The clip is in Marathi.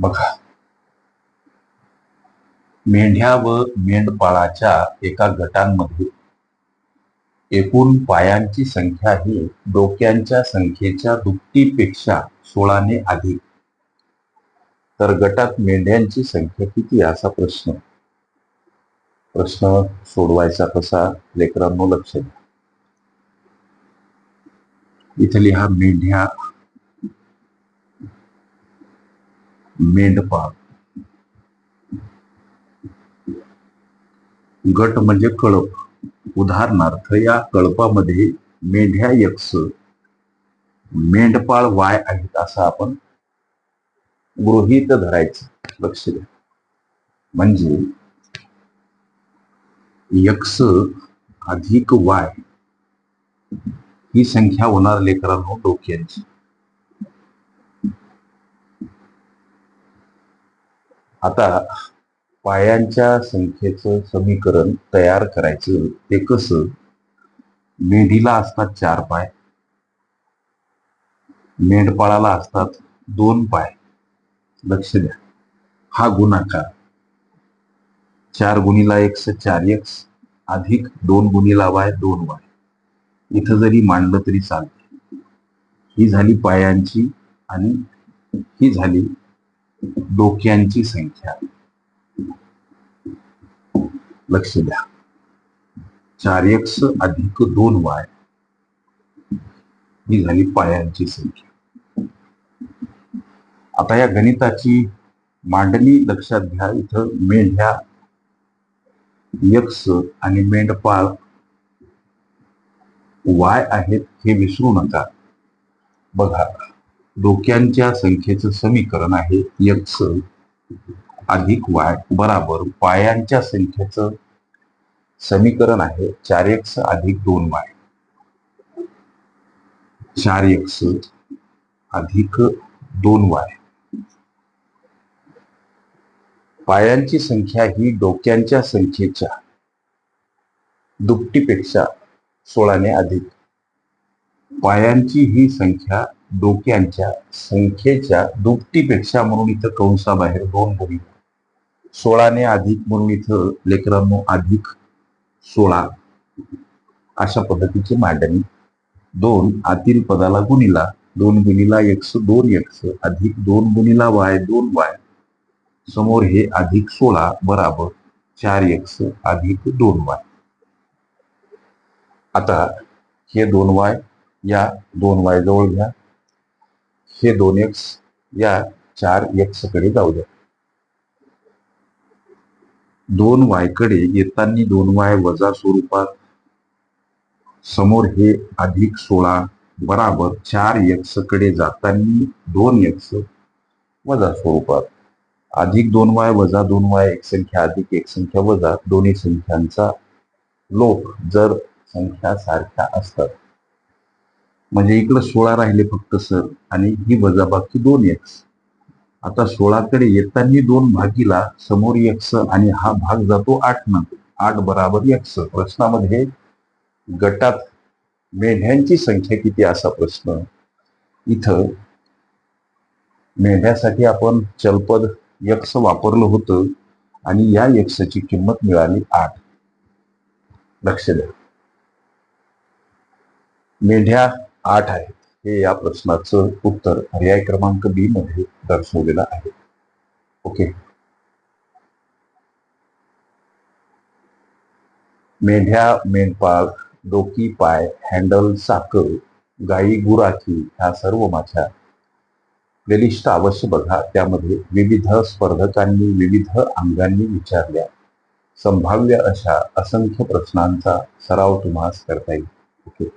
बघा. मेंढ्या व मेंढपाळाच्या एका गटांमध्ये एकूण पायांची संख्या ही डोक्यांच्या संख्येच्या दुपटीपेक्षा सोळाने अधिक. तर गटात मेंढ्यांची संख्या किती असा प्रश्न. प्रश्न सोडवायचा कसा लेकरांनो लक्ष द्या. इथे लिहा मेंढ्या मेंढपाळ. गट म्हणजे कळप. उदाहरणार्थ या कळपामध्ये मेंढ्या यक्ष मेंढपाळ वाय आहेत असं आपण गृहित धरायचं. लक्ष द्या. म्हणजे यक्ष अधिक वाय. ही संख्या होणार लेकरांनो डोक्यांची आता पायांच्या संख्येचं समीकरण तयार करायचं ते कसं? मेंढीला असतात चार पाय. मेंढपाळाला असतात दोन पाय. लक्ष द्या. हा गुणाकार. चार गुणीला एक्स चार एक्स अधिक दोन गुणीला वाय दोन वाय. इथं जरी मांडलं तरी चालते ही झाली पायांची आणि ही झाली डोक्यांची संख्या. लक्ष द्या. चार एक्स अधिक दोन वाय ही झाली पायांची संख्या. आता या गणिताची मांडणी लक्षात घ्या. इथं मेंढ्या यक्ष आणि मेंढपाळ वाय आहेत हे विसरू नका. बघा. डोक्यांच्या संख्येचं समीकरण आहे यक्ष अधिक वाय बराबर पायांच्या संख्येचं समीकरण आहे चार एक्स अधिक दोन वाय चार एक्स अधिक दोन वाय पायांची संख्या ही डोक्यांच्या संख्येच्या दुपटीपेक्षा सोळाने अधिक. पायांची ही संख्या डोक्यांच्या संख्येच्या दुपटीपेक्षा म्हणून इथं कंसाबाहेर दोन गुणी सोळाने अधिक म्हणून इथं लेकरांनो अधिक सोळा. अशा पद्धतीची मांडणी. दोन आतील पदाला गुणीला. दोन गुणीला एक्स दोन एक्स अधिक दोन गुणीला वाय दोन वाय. समोर हे अधिक सोळा बराबर चार एक्स अधिक दोन वाय. आता हे दोन वाय या दोन वाय जवळ घ्या. हे दोन एक्स या चार एक्सकडे जाऊ द्या. दोन वायकडे येताना दोन वाय वजा स्वरूपात समोर हे अधिक सोळा बराबर चार एक्सकडे जाताना दोन एक्स वजा स्वरूपात. अधिक दोन वाय वजा दोन वाय एक संख्या अधिक एक संख्या वजा दोन्ही संख्यांचा लोक जर संख्या सारख्या असतात. म्हणजे इकडं सोळा राहिले फक्त सर. आणि ही वजाबाकी दोन एक्स आता सोळाकडे येताना दोन भागीला समोर एक्स आणि हा भाग जातो आठ न. आठ बराबर एक्स प्रश्नामध्ये गटात मेंढ्यांची संख्या किती असा प्रश्न. इथं मेंढ्यासाठी आपण चलपद यक्ष वापरलं होतं आणि या यक्षची किंमत मिळाली आठ. लक्ष द्या. मेंढ्या आठ आहेत हे या प्रश्नाचं उत्तर पर्याय क्रमांक बी मध्ये दर्शवलेलं आहे. ओके मेंढ्या मेंढपाळ डोकी पाय हँडल साखर गाई गुराखी ह्या सर्व माझ्या प्लेलिस्ट अवश्य बघा. त्यामध्ये विविध स्पर्धकांनी विविध अंगांनी विचारल्या. संभाव्य अशा असंख्य प्रश्नांचा सराव तुम्हाला करता येईल. ओके